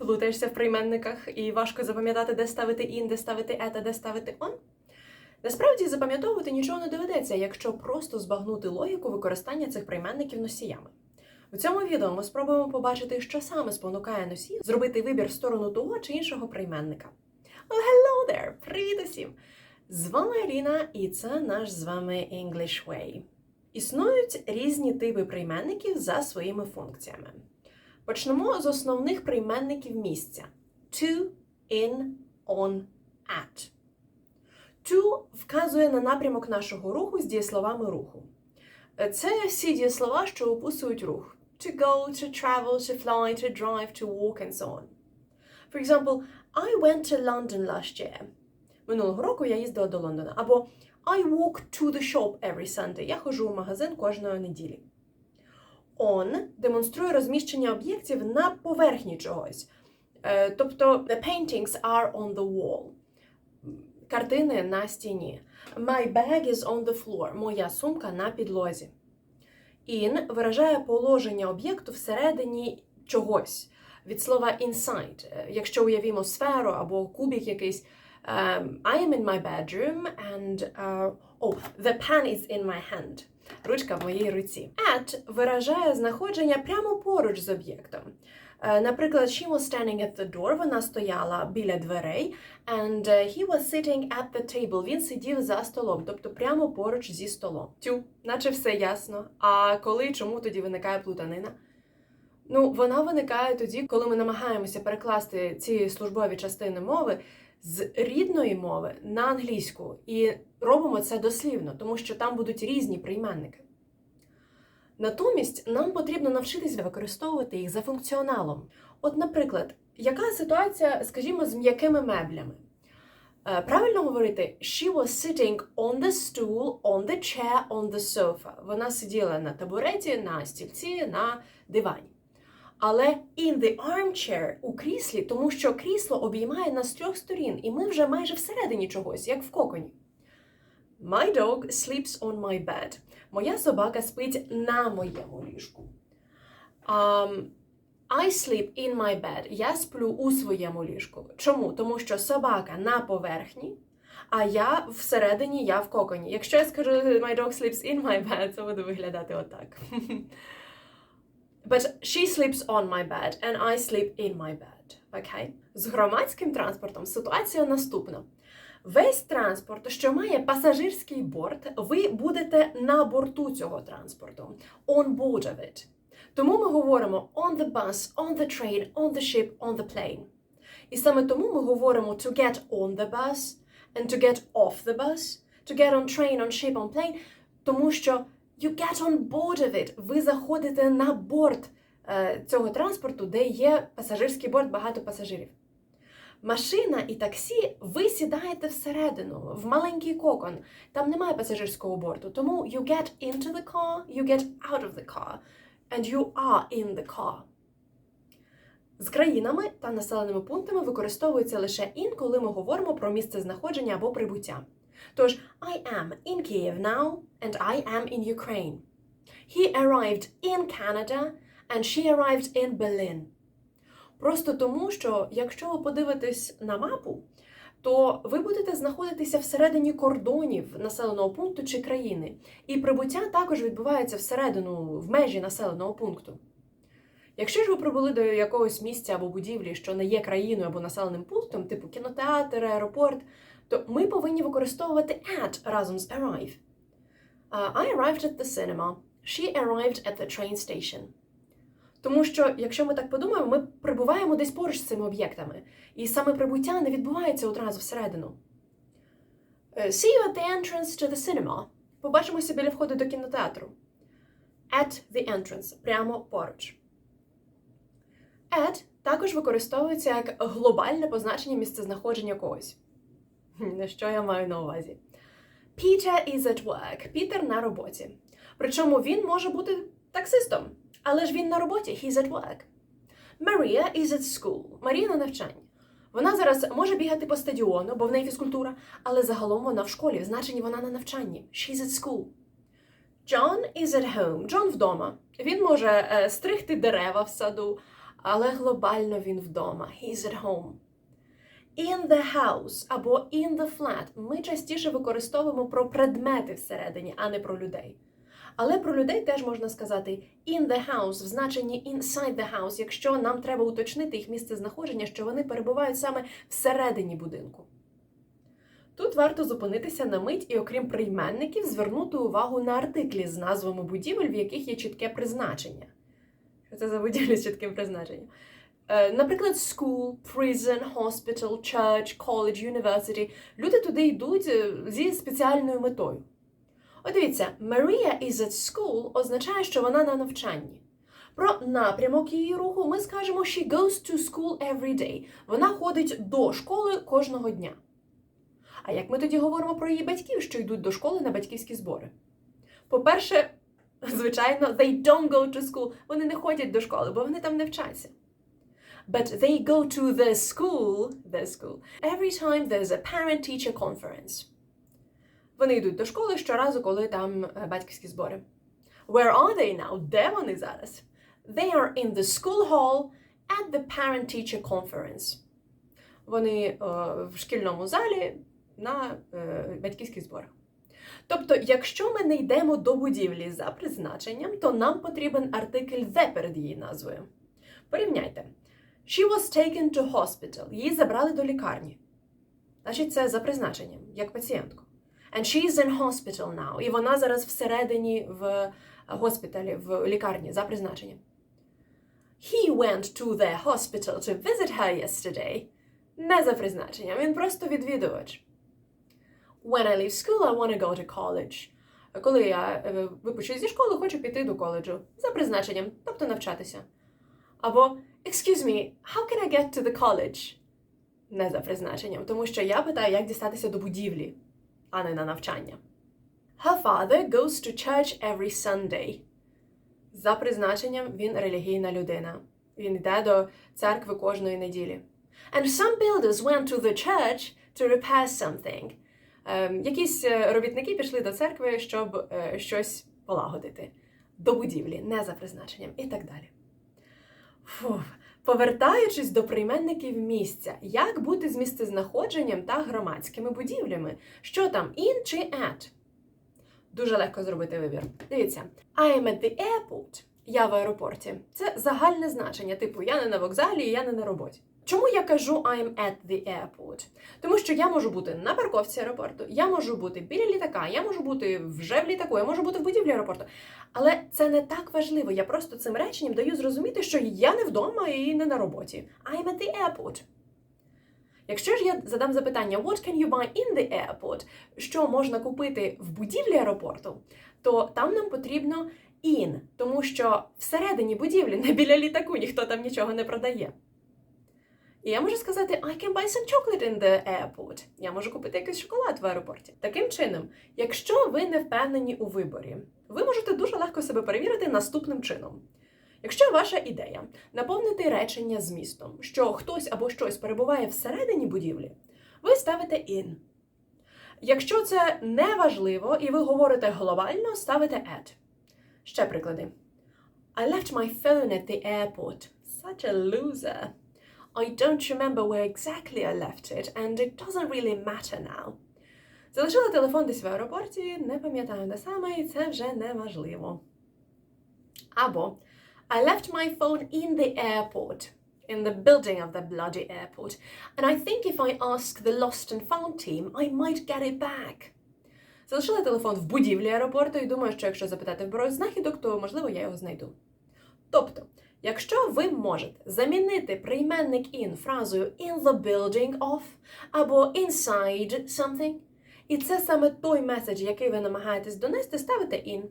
Плутаєшся в прийменниках і важко запам'ятати, де ставити in, де ставити at, а де ставити on? Насправді запам'ятовувати нічого не доведеться, якщо просто збагнути логіку використання цих прийменників носіями. В цьому відео ми спробуємо побачити, що саме спонукає носій зробити вибір в сторону того чи іншого прийменника. Oh, hello there! Привіт усім! З вами Аліна, і це наш з вами English Way. Існують різні типи прийменників за своїми функціями. Почнемо з основних прийменників місця: to, in, on, at. To вказує на напрямок нашого руху з дієсловами руху. Це всі дієслова, що описують рух: to go, to travel, to fly, to drive, to walk and so on. For example, I went to London last year. Минулого року я їздила до Лондона. Або I walk to the shop every Sunday. Я ходжу в магазин кожної неділі. On демонструє розміщення об'єктів на поверхні чогось. Е, Тобто, the paintings are on the wall. Картини на стіні. My bag is on the floor. Моя сумка на підлозі. In виражає положення об'єкту всередині чогось. Від слова inside. Е, Якщо уявімо сферу або кубик якийсь. Um, I am in my bedroom and uh, oh, the pen is in my hand. Ручка в моїй руці. At виражає знаходження прямо поруч з об'єктом. Е, Наприклад, she was standing at the door, вона стояла біля дверей, and uh, he was sitting at the table. Він сидів за столом, тобто прямо поруч зі столом. Тю, наче все ясно. А коли чому тоді виникає плутанина? Ну, вона виникає тоді, коли ми намагаємося перекласти ці службові частини мови з рідної мови на англійську. І робимо це дослівно, тому що там будуть різні прийменники. Натомість нам потрібно навчитися використовувати їх за функціоналом. От, наприклад, яка ситуація, скажімо, з м'якими меблями? Е, Правильно говорити she was sitting on the stool, on the chair, on the sofa. Вона сиділа на табуреті, на стільці, на дивані. Але in the armchair у кріслі, тому що крісло обіймає нас трьох сторін, і ми вже майже всередині чогось, як в коконі. My dog sleeps on my bed. Моя собака спить на моєму ліжку. Um, I sleep in my bed. Я сплю у своєму ліжку. Чому? Тому що собака на поверхні, а я всередині, я в коконі. Якщо я скажу my dog sleeps in my bed, це буде виглядати отак. But she sleeps on my bed and I sleep in my bed. Окей? З громадським транспортом ситуація наступна. Весь транспорт, що має пасажирський борт, ви будете на борту цього транспорту. On board of it. Тому ми говоримо on the bus, on the train, on the ship, on the plane. І саме тому ми говоримо to get on the bus and to get off the bus, to get on train, on ship, on plane, тому що you get on board of it. Ви заходите на борт е, цього транспорту, де є пасажирський борт, багато пасажирів. Машина і таксі, ви сідаєте всередину, в маленький кокон. Там немає пасажирського борту. Тому you get into the car, you get out of the car, and you are in the car. З країнами та населеними пунктами використовується лише in, коли ми говоримо про місце знаходження або прибуття. Тож, I am in Kiev now, and I am in Ukraine. He arrived in Canada, and she arrived in Berlin. Просто тому, що якщо ви подивитесь на мапу, то ви будете знаходитися всередині кордонів населеного пункту чи країни. І прибуття також відбувається всередину, в межі населеного пункту. Якщо ж ви прибули до якогось місця або будівлі, що не є країною або населеним пунктом, типу кінотеатр, аеропорт, то ми повинні використовувати at разом з arrive. Uh, I arrived at the cinema. She arrived at the train station. Тому що, якщо ми так подумаємо, ми прибуваємо десь поруч з цими об'єктами. І саме прибуття не відбувається одразу всередину. Е, See you at the entrance to the cinema. Побачимося біля входу до кінотеатру. At the entrance. Прямо поруч. At також використовується як глобальне позначення місцезнаходження когось. На що я маю на увазі? Peter is at work. Пітер на роботі. Причому він може бути таксистом. Але ж він на роботі, he's at work. Maria is at school. Марія на навчанні. Вона зараз може бігати по стадіону, бо в неї фізкультура, але загалом вона в школі, в значенні вона на навчанні. She's at school. John is at home. Джон вдома. Він може е, стригти дерева в саду але глобально він вдома. He's at home. In the house або in the flat ми частіше використовуємо про предмети всередині, а не про людей. Але про людей теж можна сказати in the house в значенні inside the house, якщо нам треба уточнити їх місце знаходження, що вони перебувають саме всередині будинку. Тут варто зупинитися на мить і, окрім прийменників, звернути увагу на артиклі з назвами будівель, в яких є чітке призначення. Що це за будівлі з чітким призначенням? Е, Наприклад, school, prison, hospital, church, college, university. Люди туди йдуть е, зі спеціальною метою. От дивіться, Maria is at school означає, що вона на навчанні. Про напрямок її руху ми скажемо she goes to school every day. Вона ходить до школи кожного дня. А як ми тоді говоримо про її батьків, що йдуть до школи на батьківські збори? По-перше, звичайно, they don't go to school. Вони не ходять до школи, бо вони там не вчаться. But they go to the school, the school, every time there's a parent-teacher conference. Вони йдуть до школи щоразу, коли там е, батьківські збори. Where are they now? Де вони зараз? They are in the school hall at the parent-teacher conference. Вони е, в шкільному залі на е, батьківських зборах. Тобто, якщо ми не йдемо до будівлі за призначенням, то нам потрібен артикль the перед її назвою. Порівняйте. She was taken to hospital. Її забрали до лікарні. Значить, це за призначенням, як пацієнтку. And she's in hospital now. І вона зараз всередині в госпіталі, в лікарні за призначенням. He went to the hospital to visit her yesterday. Не за призначенням, він просто відвідувач. When I leave school, I want to go to college. Коли я е, випущусь зі школи, хочу піти до коледжу. За призначенням, тобто навчатися. Або Excuse me, how can I get to the college? Не за призначенням, тому що я питаю, як дістатися до будівлі, а не на навчання. Her father goes to church every Sunday. За призначенням він релігійна людина. Він йде до церкви кожної неділі. And some builders went to the church to repair something. Ем, якісь е, робітники пішли до церкви, щоб е, щось полагодити. До будівлі, не за призначенням, і так далі. Фух. Повертаючись до прийменників місця, як бути з місцезнаходженням та громадськими будівлями? Що там, in чи at? Дуже легко зробити вибір. Дивіться, I am at the airport. Я в аеропорті. Це загальне значення, типу я не на вокзалі я не на роботі. Чому я кажу I'm at the airport? Тому що я можу бути на парковці аеропорту, я можу бути біля літака, я можу бути вже в літаку, я можу бути в будівлі аеропорту. Але це не так важливо. Я просто цим реченням даю зрозуміти, що я не вдома і не на роботі. I'm at the airport. Якщо ж я задам запитання What can you buy in the airport? Що можна купити в будівлі аеропорту, то там нам потрібно in, тому що всередині будівлі, не біля літаку, ніхто там нічого не продає. І я можу сказати I can buy some chocolate in the airport. Я можу купити якийсь шоколад в аеропорті. Таким чином, якщо ви не впевнені у виборі, ви можете дуже легко себе перевірити наступним чином. Якщо ваша ідея наповнити речення змістом, що хтось або щось перебуває всередині будівлі, ви ставите in. Якщо це не важливо і ви говорите глобально, ставите at. Ще приклади. I left my phone at the airport. Such a loser. I don't remember where exactly I left it, and it doesn't really matter now. Залишила телефон десь в аеропорті, не пам'ятаю де саме, і це вже не важливо. Або I left my phone in the airport, in the building of the bloody airport, and I think if I ask the lost and found team, I might get it back. Залишила телефон в будівлі аеропорту і думаю, що якщо запитати бюро знахідок, то можливо я його знайду. Тобто, якщо ви можете замінити прийменник in фразою in the building of або inside something, і це саме той меседж, який ви намагаєтесь донести, ставите in.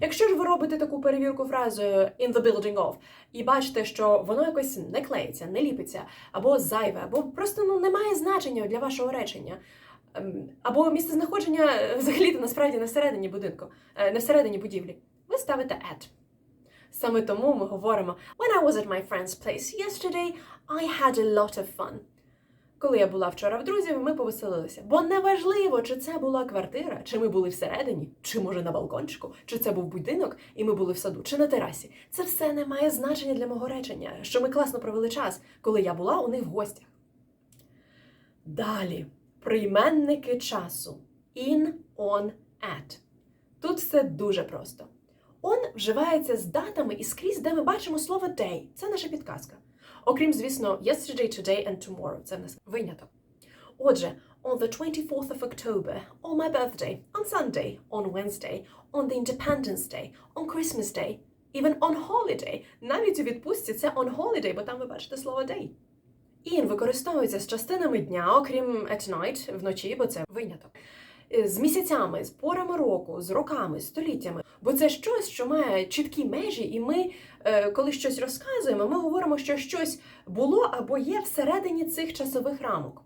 Якщо ж ви робите таку перевірку фразою in the building of і бачите, що воно якось не клеїться, не ліпиться, або зайве, або просто ну немає значення для вашого речення. ем, Або місце знаходження взагалі насправді не всередині будинку, е, не всередині будівлі. Ви ставите at. Саме тому ми говоримо When I was at my friend's place yesterday, I had a lot of fun. Коли я була вчора в друзів, ми повеселилися. Бо неважливо, чи це була квартира, чи ми були всередині, чи може на балкончику, чи це був будинок, і ми були в саду, чи на терасі. Це все не має значення для мого речення, що ми класно провели час, коли я була у них в гостях. Далі прийменники часу. In, on, at. Тут все дуже просто. On вживається з датами і скрізь, де ми бачимо слово day. Це наша підказка. Окрім, звісно, yesterday, today and tomorrow. Це в нас виняток. Отже, on the 24th of October, on my birthday, on Sunday, on Wednesday, on the Independence Day, on Christmas Day, even on holiday. Навіть у відпустці це on holiday, бо там ви бачите слово day. In використовується з частинами дня, окрім at night, вночі, бо це виняток. Е, З місяцями, з порами року, з роками, століттями. Бо це щось, що має чіткі межі, і ми, е, коли щось розказуємо, ми говоримо, що щось було або є всередині цих часових рамок.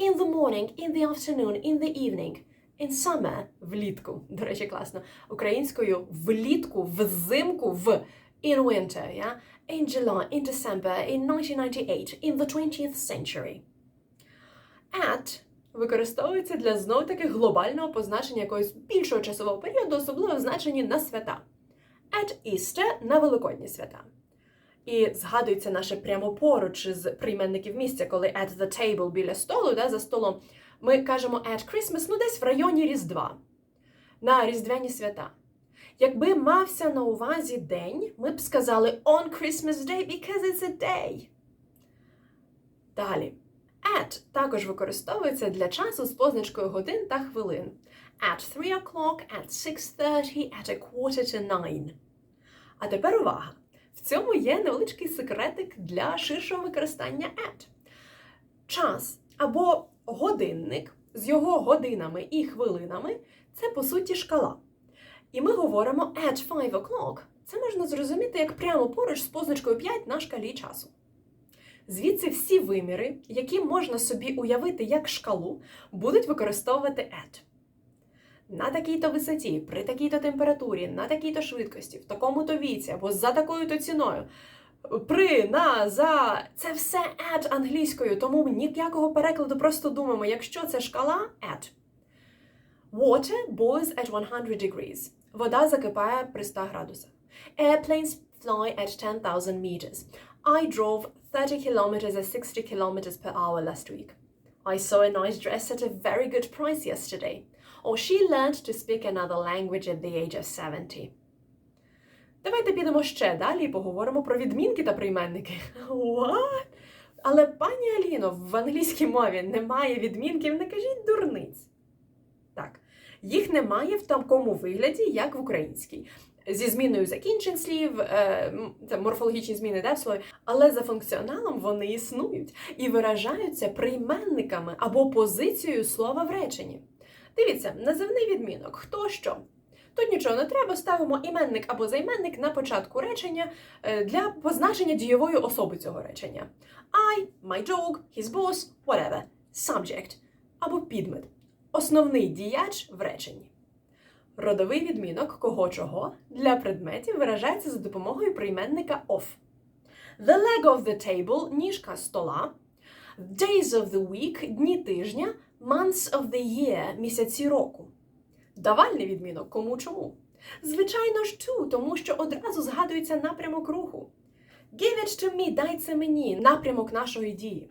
In the morning, in the afternoon, in the evening, in summer – влітку. До речі, класно. Українською влітку, взимку, в in winter, yeah? in July, in December, in 1998, in the 20th century. At використовується для знов таки глобального позначення якогось більшого часового періоду, особливо в значенні на свята. At Easter – на великодні свята. І згадується наше прямо поруч з прийменників місця, коли at the table біля столу, да, за столом, ми кажемо at Christmas, ну десь в районі Різдва, на Різдвяні свята. Якби мався на увазі день, ми б сказали on Christmas Day because it's a day. Далі. At також використовується для часу з позначкою годин та хвилин. At 3 o'clock, at 6.30, at a quarter to nine. А тепер увага! В цьому є невеличкий секретик для ширшого використання at. Час або годинник з його годинами і хвилинами це по суті шкала. І ми говоримо at 5 o'clock. Це можна зрозуміти як прямо поруч з позначкою 5 на шкалі часу. Звідси всі виміри, які можна собі уявити як шкалу, будуть використовувати at. На такій-то висоті, при такій-то температурі, на такій-то швидкості, в такому-то віці або за такою-то ціною. При, на, за це все at англійською, тому ніякого перекладу просто думаємо, якщо це шкала at. Water boils at 100 degrees. Вода закипає при 100 градусах. Airplanes fly at 10,000 meters. I drove 30 kilometers at 60 kilometers per hour last week. I saw a nice dress at a very good price yesterday. Or she learned to speak another language at the age of 70. Давайте підемо ще далі і поговоримо про відмінки та прийменники. What? Але пані Аліно, в англійській мові немає відмінків, не кажіть дурниць. Так, їх немає в такому вигляді, як в українській. Зі зміною закінчень слів, це морфологічні зміни да, слові, але за функціоналом вони існують і виражаються прийменниками або позицією слова в реченні. Дивіться, називний відмінок хто що. Тут нічого не треба, ставимо іменник або займенник на початку речення е, для позначення дієвої особи цього речення. I, my dog, his boss, whatever. Subject або підмет. Основний діяч в реченні. Родовий відмінок кого чого для предметів виражається за допомогою прийменника of. The leg of the table ніжка стола. Days of the week дні тижня. Months of the year місяці року. Давальний відмінок кому чому. Звичайно ж to, тому що одразу згадується напрямок руху. Give it to me, дай це мені, напрямок нашої дії.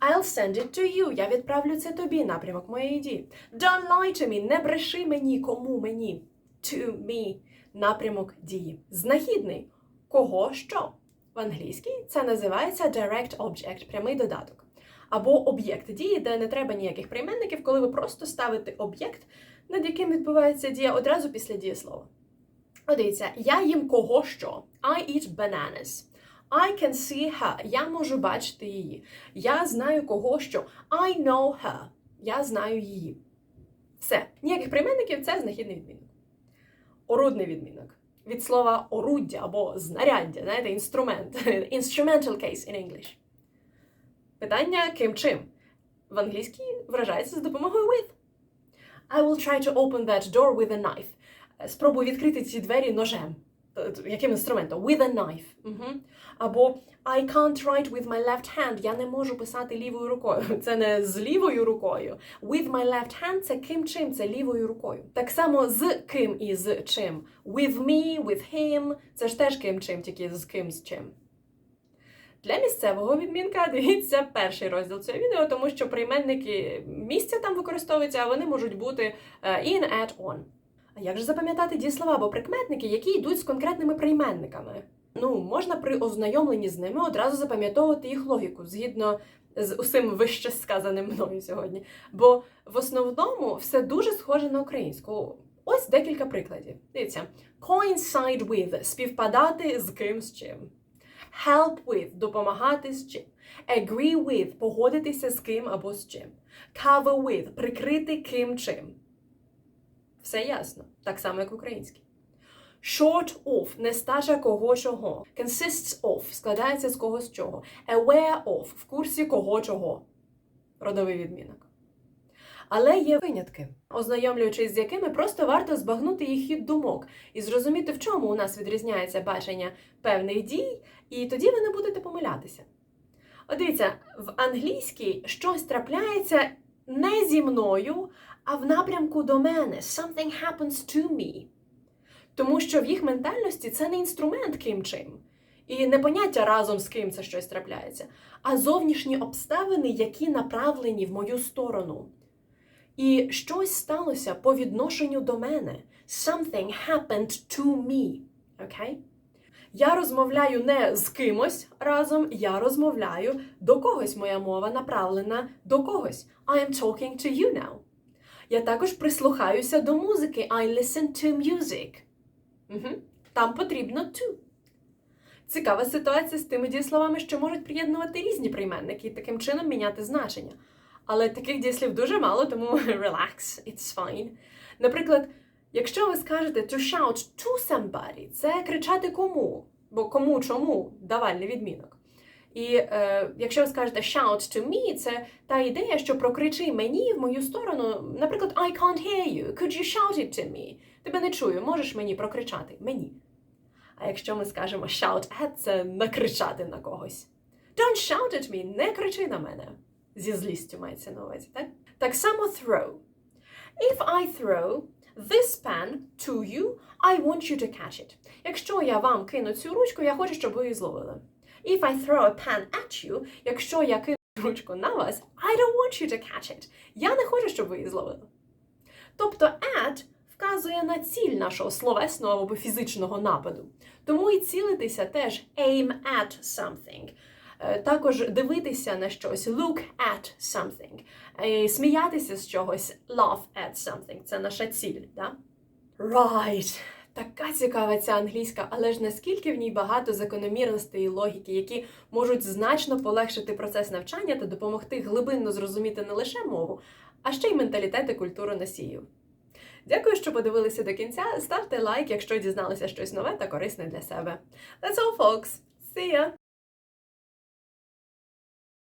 I'll send it to you, я відправлю це тобі, напрямок моєї дії. Don't lie to me, не бреши мені, кому мені. To me, напрямок дії. Знахідний. Кого що? В англійській це називається direct object, прямий додаток. Або об'єкт дії, де не треба ніяких прийменників, коли ви просто ставите об'єкт, над яким відбувається дія одразу після дієслова. От я їм кого що. I eat bananas. I can see her. Я можу бачити її. Я знаю кого що. I know her. Я знаю її. Все. Ніяких прийменників це знахідний відмінок. Орудний відмінок. Від слова оруддя або знаряддя, знаєте, інструмент. Instrumental case in English. Питання ким чим? В англійській виражається за допомогою with. I will try to open that door with a knife. Спробую відкрити ці двері ножем. Е, яким інструментом? With a knife. Угу. Або I can't write with my left hand. Я не можу писати лівою рукою. Це не з лівою рукою. With my left hand це ким чим, це лівою рукою. Так само з ким і з чим. With me, with him. Це ж теж ким чим, тільки з ким з чим. Для місцевого відмінка дивіться перший розділ цього відео, тому що прийменники місця там використовуються, а вони можуть бути е, in, at, on. Як же запам'ятати дієслова або прикметники, які йдуть з конкретними прийменниками? Ну, можна при ознайомленні з ними одразу запам'ятовувати їх логіку, згідно з усім вище сказаним мною сьогодні. Бо в основному все дуже схоже на українську. Ось декілька прикладів. Дивіться: coincide with співпадати з ким з чим. Help with допомагати з чим. Agree with погодитися з ким або з чим. Cover with прикрити ким чим. Все ясно, так само як в українській. Short of нестача кого чого. Consists of складається з когось чого. Aware of в курсі кого чого. Родовий відмінок. Але є винятки, ознайомлюючись з якими просто варто збагнути їх хід думок і зрозуміти, в чому у нас відрізняється бачення певних дій, і тоді ви не будете помилятися. От дивіться, в англійській щось трапляється не зі мною, а в напрямку до мене. Something happens to me. Тому що в їх ментальності це не інструмент ким чим. І не поняття разом з ким це щось трапляється, а зовнішні обставини, які направлені в мою сторону. І щось сталося по відношенню до мене. Something happened to me. Окей? Я розмовляю не з кимось разом, я розмовляю до когось. Моя мова направлена до когось. I am talking to you now. Я також прислухаюся до музики. I listen to music. Угу. Там потрібно to. Цікава ситуація з тими дієсловами, що можуть приєднувати різні прийменники і таким чином міняти значення. Але таких дієслів дуже мало, тому relax, it's fine. Наприклад, якщо ви скажете to shout to somebody, це кричати кому, бо кому чому давальний відмінок. І е, якщо ви скажете shout to me, це та ідея, що прокричи мені в мою сторону, наприклад, I can't hear you, could you shout it to me? Тебе не чую, можеш мені прокричати? Мені. А якщо ми скажемо shout at, це накричати на когось. Don't shout at me, не кричи на мене. Зі злістю мається на увазі, так? Так само throw. If I throw this pen to you, I want you to catch it. Якщо я вам кину цю ручку, я хочу, щоб ви її зловили. If I throw a pen at you, якщо я кину ручку на вас, I don't want you to catch it. Я не хочу, щоб ви її зловили. Тобто at вказує на ціль нашого словесного або фізичного нападу. Тому і цілитися теж aim at something. Е, Також дивитися на щось, look at something. Е, Сміятися з чогось, laugh at something. Це наша ціль. Да? Right. Така цікава ця англійська, але ж наскільки в ній багато закономірностей і логіки, які можуть значно полегшити процес навчання та допомогти глибинно зрозуміти не лише мову, а ще й менталітет і культуру носіїв. Дякую, що подивилися до кінця. Ставте лайк, якщо дізналися щось нове та корисне для себе. That's all, folks. See ya!